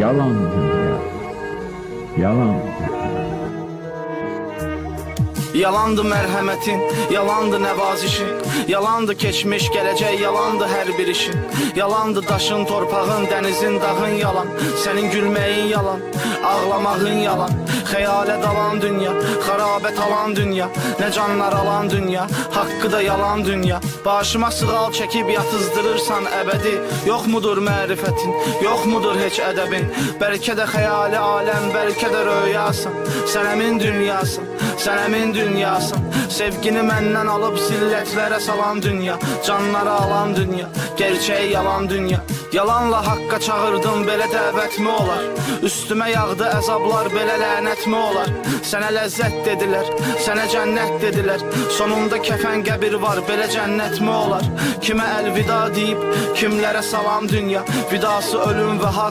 Yalan dünya. Yalan. Yalandı mərhəmətin, yalandı nəvazişin Yalandı keçmiş, gələcək, yalandı hər bir işin Yalandı daşın, torpağın, dənizin, dağın yalan Sənin gülməyin yalan, ağlamağın yalan Xəyalə dalan dünya, xarabət alan dünya Nə canlar alan dünya, haqqı da yalan dünya. Başıma sığal çəkib yatızdırırsan əbədi Yox mudur mərifətin, yox mudur heç ədəbin Bəlkə də xəyali aləm, bəlkə də röyasan Sən əmin dünyasın, sən əmin dünyasın. Sevgini məndən alıb zillətlərə salan dünya Canları alan dünya, gerçəyi yalan dünya Yalanla haqqa çağırdım, belə dəvətmi olar? Üstümə yağdı əzablar, belə lənətmi olar? Sənə ləzzət dedilər, sənə cənnət dedilər. Sonunda kəfən qəbir var, belə cənnətmi olar? Kimə əlvida deyib, kimlərə salam dünya? Vidası ölüm və haqq